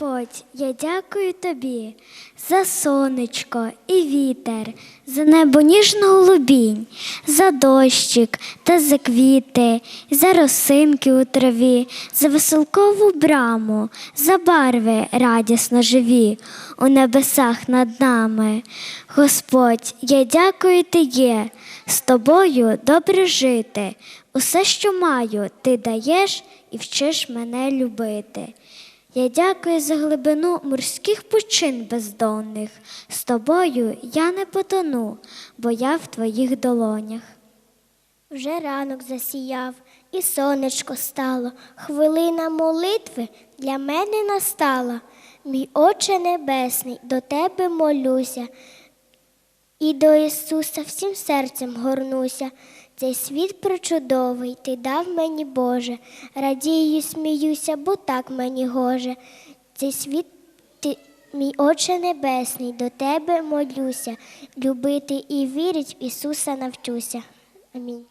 Господь, я дякую тобі за сонечко і вітер, за небо ніжну голубінь, за дощик та за квіти, за росинки у траві, за веселкову браму, за барви радісно живі у небесах над нами. Господь, я дякую є, з тобою добре жити. Усе, що маю, ти даєш і вчиш мене любити. Я дякую за глибину морських пучин бездонних. З тобою я не потону, бо я в твоїх долонях. Вже ранок засіяв, і сонечко стало. Хвилина молитви для мене настала. Мій Отче Небесний, до тебе молюся, і до Ісуса всім серцем горнуся. Цей світ причудовий ти дав мені, Боже, радію, сміюся, бо так мені гоже. Цей світ ти, мій Отче Небесний, до тебе молюся, любити і вірить в Ісуса навчуся. Амінь.